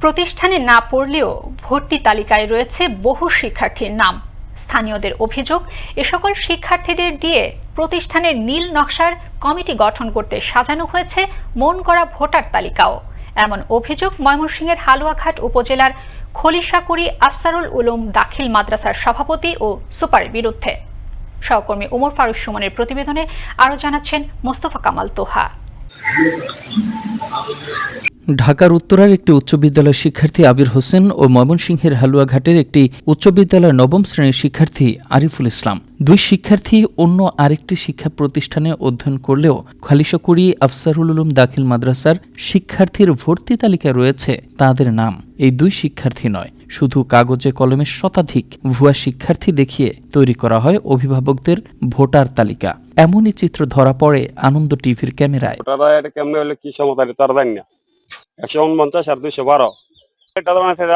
প্রতিষ্ঠানে না পড়লেও ভর্তি তালিকায় রয়েছে বহু শিক্ষার্থীর নাম। স্থানীয়দের অভিযোগ, এ সকল শিক্ষার্থীদের দিয়ে প্রতিষ্ঠানের নীল নকশার কমিটি গঠন করতে সাজানো হয়েছে মন করা ভোটার তালিকাও। এমন অভিযোগ ময়মনসিংহের হালুয়াঘাট উপজেলার খলিশাকুড়ি আফসারুল উলুম দাখিল মাদ্রাসার সভাপতি ও সুপারের বিরুদ্ধে। সহকর্মী উমর ফারুক সুমনের প্রতিবেদনে আরও জানাচ্ছেন মোস্তফা কামাল তোহা। ঢাকার উত্তরার একটি উচ্চ বিদ্যালয়ের শিক্ষার্থী আবির হোসেন ও ময়মনসিংহের হালুয়াঘাটের একটি উচ্চ বিদ্যালয়ের নবম শ্রেণির শিক্ষার্থী আরিফুল ইসলাম। দুই শিক্ষার্থী অন্য আরেকটি শিক্ষা প্রতিষ্ঠানে অধ্যয়ন করলেও খালিশকুড়ি আফসারুল উলুম দাখিল মাদ্রাসার শিক্ষার্থীর ভর্তি তালিকায় রয়েছে তাদের নাম। এই দুই শিক্ষার্থী নয়, শুধু কাগজে কলমে শতাধিক ভুয়া শিক্ষার্থী দেখিয়ে তৈরি করা হয় অভিভাবকদের ভোটার তালিকা। এমনই চিত্র ধরা পড়ে আনন্দ টিভির ক্যামেরায়। কি একশো উনপঞ্চাশ আর দুইশো বারো এটা তো মানে সেটা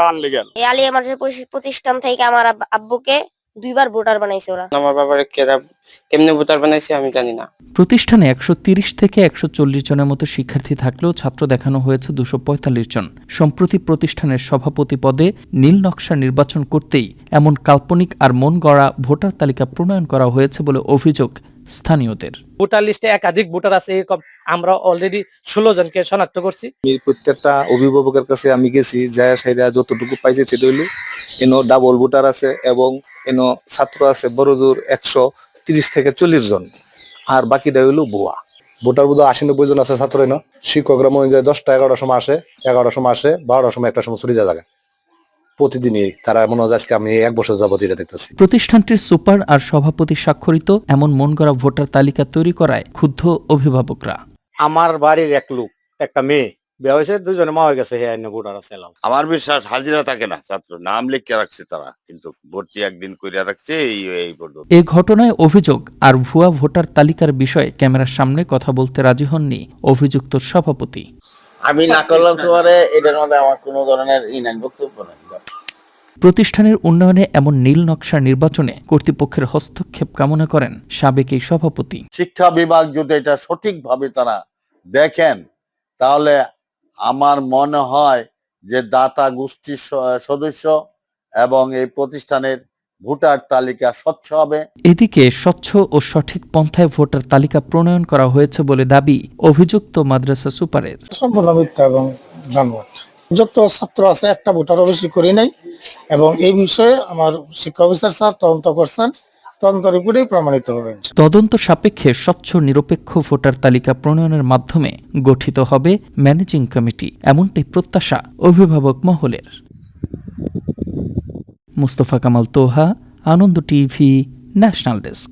এই আলিয়া মাদ্রাসা প্রতিষ্ঠান থেকে আমার আব্বুকে দুইবার ভোটার বানাইছে ওরা। আমার বাবার কেরা কেমনে ভোটার বানাইছে আমি জানি না। প্রতিষ্ঠানে একশো তিরিশ থেকে একশো চল্লিশ জনের মতো শিক্ষার্থী থাকলেও ছাত্র দেখানো হয়েছে দুশো পঁয়তাল্লিশ জন। সম্প্রতি প্রতিষ্ঠানের সভাপতি পদে নীল নকশা নির্বাচন করতেই এমন কাল্পনিক আর মন গড়া ভোটার তালিকা প্রণয়ন করা হয়েছে বলে অভিযোগ স্থানীয়দের। ভোটার লিস্টে একাধিক ভোটার আছে এরকম আমরা অলরেডি ষোলো জনকে শনাক্ত করছি। প্রত্যেকটা অভিভাবকের কাছে আমি গেছি যায় সেটা যতটুকু পাইছে সেটা হইল এনো ডাবল ভোটার আছে এবং এনো ছাত্র আছে বড় জোর একশো তিরিশ থেকে চল্লিশ জন। আর বাকিটা হইল ভুয়া। ভোটার বোধ আশি নব্বই জন আছে ছাত্র এনো। শিক্ষকরা মনে যায় দশটা এগারোটার সময় আসে এগারোটার সময় আসে বারোটার সময় একটা সময় ছুটি যা জায়গা প্রতিদিনই তারা মনে হয় আজকে আমি এক বছর যাবত এটা দেখতেছি। প্রতিষ্ঠানটির সুপার আর সভাপতি স্বাক্ষরিত এমন মন গড়া ভোটার তালিকা তৈরি করায় ক্ষুব্ধ অভিভাবকরা। আমার বাড়ির এক লোক একটা মেয়ে বিয়ে হয়েছে দুজনে মা হয়ে গেছে হ্যাঁ ভোটার আছে আমার বিশ্বাস হাজিরা থাকে না ছাত্র। নাম লিখে রাখছে তারা কিন্তু ভর্তি একদিন কইরা রাখছে এই এই পর্যন্ত। এ ঘটনায় অভিযোগ আর ভুয়া ভোটার তালিকার বিষয়ে ক্যামেরার সামনে কথা বলতে রাজি হননি অভিযুক্ত সভাপতি। আমি না করলাম তোমারে এটার মধ্যে আমার কোনো ধরনের ই নাই বক্তব্য প্রতিষ্ঠানের উন্নয়নে এমন নীল নকশা নির্বাচনে কর্তৃপক্ষের হস্তক্ষেপ কামনা করেন সাবেক এই সভাপতি। শিক্ষা বিভাগ যদি এটা সঠিকভাবে তারা দেখেন তাহলে আমার মনে হয় যে দাতা গোষ্ঠীর সদস্য এবং এই প্রতিষ্ঠানের ভোটার তালিকা স্বচ্ছ হবে। এদিকে স্বচ্ছ ও সঠিক পন্থায় ভোটার তালিকা প্রণয়ন করা হয়েছে বলে দাবি অভিযুক্ত মাদ্রাসা সুপারের। সম্পূর্ণ মিথ্যা এবং জানবট যত ছাত্র আছে একটা ভোটারও বেশি করি নাই। এবং এই বিষয়ে আমার শিক্ষা অফিসার স্যার তদন্ত করছেন। তদন্ত সাপেক্ষে স্বচ্ছ, নিরপেক্ষ ভোটার তালিকা প্রণয়নের মাধ্যমে গঠিত হবে ম্যানেজিং কমিটি, এমনটাই প্রত্যাশা অভিভাবক মহলের। Mustafa Kamal Toha, Ananda TV, national desk.